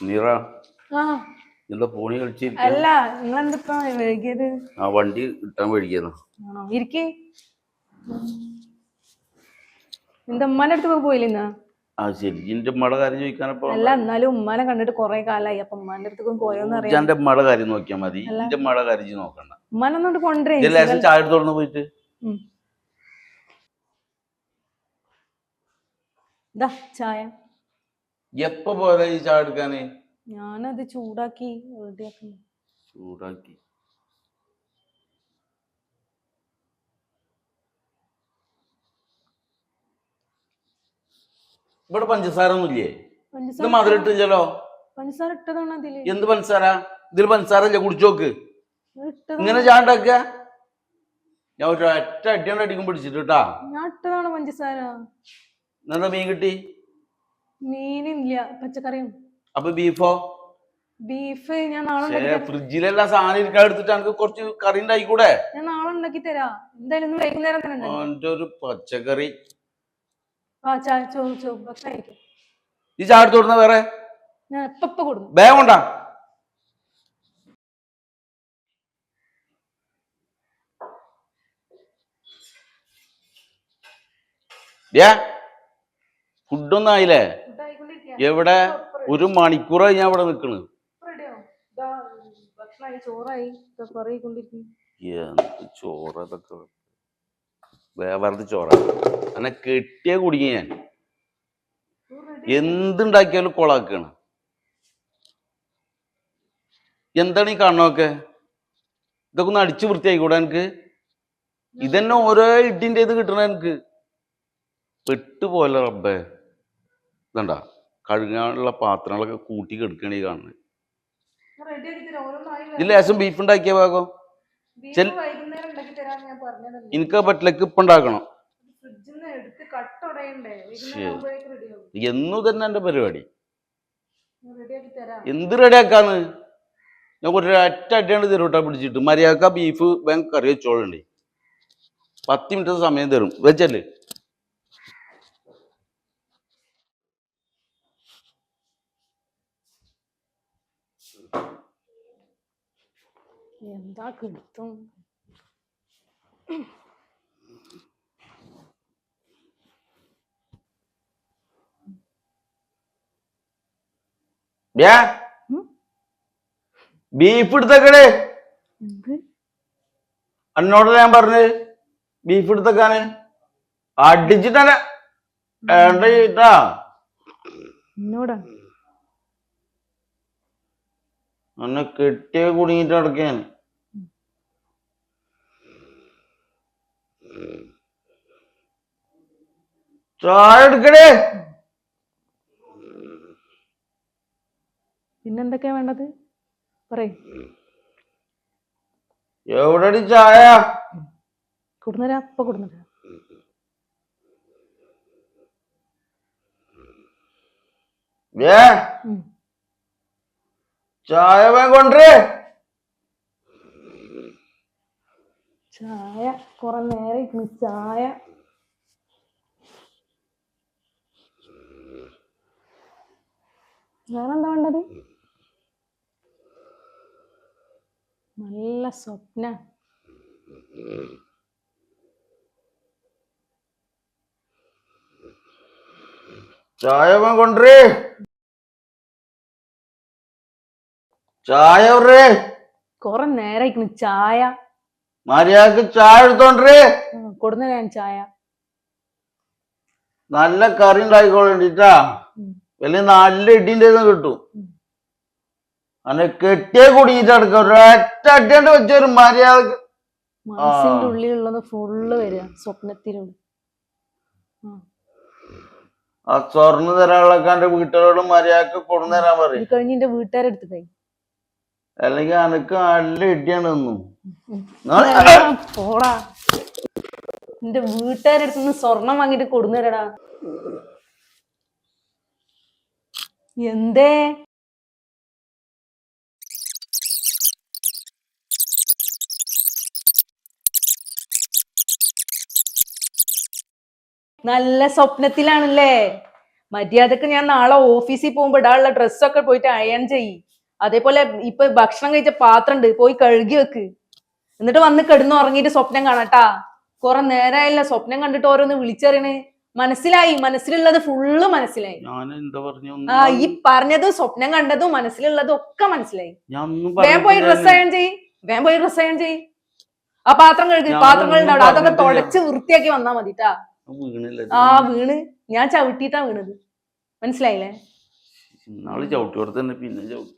നീറ? എന്താ ഫോണി കളിച്ചിരിക്ക അല്ല നിങ്ങളെന്തിപ്പോ വൈകിയത്? ആ വണ്ടി കിട്ടാൻ ആണോ? ഇരിക്കേ. എന്താ ഉമ്മാന്റെ അടുത്ത് പോയില്ല ആ ശരി എന്റെ ഉമ്മയുടെ കാര്യം ചോദിക്കാനപ്പോ അല്ല എന്നാലും ഉമ്മാനെ കണ്ടിട്ട് കൊറേ കാലായി. അപ്പൊ ഉമ്മാന്റെ അടുത്ത് പോയോന്ന് അറിയാം എന്റെ ഉമ്മയുടെ കാര്യം നോക്കിയാ മതി. അല്ല. എന്റെ ഉമ്മയുടെ കാര്യം നോക്കണ്ട. ഉമ്മാനൊന്നോട്ട് ലേശം ചായ പോയിട്ട്. ചായ. എപ്പോ പോലെ ഈ ചായ എടുക്കാന്? ഞാനത് ചൂടാക്കി റെഡിയാക്കുന്നു. ചൂടാക്കി. ഇവിടെ പഞ്ചസാര ഒന്നുമില്ലേ ഇത് മധുരം ഇട്ടില്ലല്ലോ? പഞ്ചസാര ഇട്ടതാണ് അതിൽ. എന്ത് പഞ്ചസാര? ഇതിൽ പഞ്ചസാര ഇല്ല കുടിച്ചോക്ക് ഇട്ടതാണ്. ഇങ്ങനെ ചായ ഉണ്ടാക്കുക? ഞാൻ ഒരു ഒറ്റ അടിയോണ്ട് അടിക്കും പിടിച്ചിട്ട് കേട്ടാ. ഞാൻ ഇട്ടതാണ് പഞ്ചസാര. എന്താ മീൻ കിട്ടി? മീനില്ല പച്ചക്കറിയും. അപ്പൊ ബീഫോ ബീഫ് ഞാൻ നാളെ ഫ്രിഡ്ജിലെല്ലാം സാധനം ഇരിക്കാൻ എടുത്തിട്ട് എനിക്ക് കുറച്ച് കറി ഉണ്ടായിക്കൂടെ? ഞാൻ നാളെ ഉണ്ടാക്കി തരാ എന്തായാലും വൈകുന്നേരം തന്നെ ഒരു പച്ചക്കറി. ഈ ചാടി തൊടുന്ന വേറെ? ഞാൻ ഇപ്പൊ ഇപ്പൊ കൊടുക്കും. വേഗം കൊണ്ടാ? ഫുഡൊന്നും ആയില്ലേ? എവിടെ? ഒരു മണിക്കൂറായി ഞാൻ ഇവിടെ നിക്കണ്. എന്ത് ചോറ് വേവറത് ചോറ. അങ്ങനെ കെട്ടിയ കുടുങ്ങി ഞാൻ. എന്തുണ്ടാക്കിയാലും കൊളാക്കാണ്. എന്താണ് ഈ കണ്ണൊക്കെ? ഇതൊക്കെ ഒന്ന് അടിച്ചു വൃത്തിയായിക്കൂടെ എനിക്ക് ഇതന്നെ ഓരോ ഇഡിന്റെ ഇത് കിട്ടണ എനിക്ക് പെട്ടുപോലെ റബ്ബേ. ഇതണ്ട? കഴുകാനുള്ള പാത്രങ്ങളൊക്കെ കൂട്ടി കെടുക്കണ ഈ കാണുന്നത്. ഇതിൽ ലേശം ബീഫ് ഉണ്ടാക്കിയ ഭാഗം. എനിക്ക് പറ്റില്ല ഇപ്പം ഉണ്ടാക്കണം. എന്നു തന്നെ എന്റെ പരിപാടി. എന്ത് റെഡിയാക്കാണ് ഞാൻ ഒരു ഒറ്റ അടിയാണ് തരൂട്ടാ പിടിച്ചിട്ട്. മര്യാദക്ക ബീഫ് ബാങ്ക് കറി വെച്ചോളുണ്ട്. പത്ത് മിനിറ്റ് സമയം തരും. വെച്ചല്ലേ? എന്താ കിട്ടും? ബീഫ് എടുത്തേക്കടേ അന്നോട് ഞാൻ പറഞ്ഞ് ബീഫ് എടുത്തേക്കാന് അടിച്ചിട്ടന്നെ വേണ്ട എന്നെ കെട്ടിയ കുടുങ്ങിട്ട് നടക്കാൻ ചായ പിന്നെന്തൊക്കെയാ വേണ്ടത്? പറയ്. എവിടെ ചായ? കൊടുന്നരാ? അപ്പൊ കൊടുന്നരാ. ഏ. ചായ കൊണ്ടേ ചായ കുറെ നേരം ഇരുന്ന് ചായ. വേറെന്താ വേണ്ടത്? നല്ല സ്വപ്ന. ചായ കൊണ്ടേ ചായ കുറെ നേരം ഇരുന്ന് ചായ. മര്യാദയ്ക്ക് ചായ എടുത്തോണ്ടേ കൊടുന്ന ഞാൻ ചായ. നല്ല കറി ഉണ്ടായിക്കോളണ്ടിട്ടാ. വലിയ നല്ല ഇടിന്റെ കിട്ടും. അങ്ങനെ കെട്ടിയ കുടുങ്ങിട്ട് അടക്കം ഒരൊറ്റ അടിയാണ്ട് വെച്ചൊരു മര്യാദയ്ക്ക്. മനസ്സിന്റെ ഉള്ളിലുള്ളത് ഫുള്ള് വരിക സ്വപ്നത്തിലൂടെ ആ. സ്വർണ തരാളൊക്കെ വീട്ടുകാരോട് മര്യാദയ്ക്ക് തരാൻ പറയും. കഴിഞ്ഞ വീട്ടുകാരെടുത്തു കഴിഞ്ഞു അല്ലെങ്കിൽ അനക്ക് നല്ല ഇടിയാണ് ഒന്നും പോടാ. എന്റെ വീട്ടുകാരടുത്ത് നിന്ന് സ്വർണം വാങ്ങിട്ട് കൊടുന്നേരടാ എന്തേ? നല്ല സ്വപ്നത്തിലാണല്ലേ? മര്യാദയ്ക്ക് ഞാൻ നാളെ ഓഫീസിൽ പോകുമ്പോ ഇടാനുള്ള ഡ്രസ്സൊക്കെ പോയിട്ട് അയൺ ചെയ്യ്. അതേപോലെ ഇപ്പൊ ഭക്ഷണം കഴിച്ച പാത്രം ഉണ്ട് പോയി കഴുകി വെക്ക്. എന്നിട്ട് വന്ന് കിടന്ന് ഉറങ്ങിയിട്ട് സ്വപ്നം കാണട്ടാ. കുറെ നേരമായില്ല സ്വപ്നം കണ്ടിട്ട് ഓരോന്ന് വിളിച്ചറിയണേ. മനസ്സിലായി മനസ്സിലുള്ളത് ഫുള്ള് മനസ്സിലായി. ആ ഈ പറഞ്ഞതും സ്വപ്നം കണ്ടതും മനസ്സിലുള്ളതും ഒക്കെ മനസ്സിലായി. വേഗം പോയി ഡ്രസ്. അയൺ ചെയ് വേഗം പോയി ഡ്രസ് അയൺ ചെയ് ആ പാത്രം കഴുകി. ഉണ്ടാവും അതൊക്കെ. തുടച്ച് വൃത്തിയാക്കി വന്നാ മതിട്ടാ. ആ വീണ്. ഞാൻ ചവിട്ടിട്ടാ വീണത്. മനസ്സിലായില്ലേ? ഇന്നാൾ ചവിട്ടി കൊടുത്തന്നെ പിന്നെ ചവിട്ടി.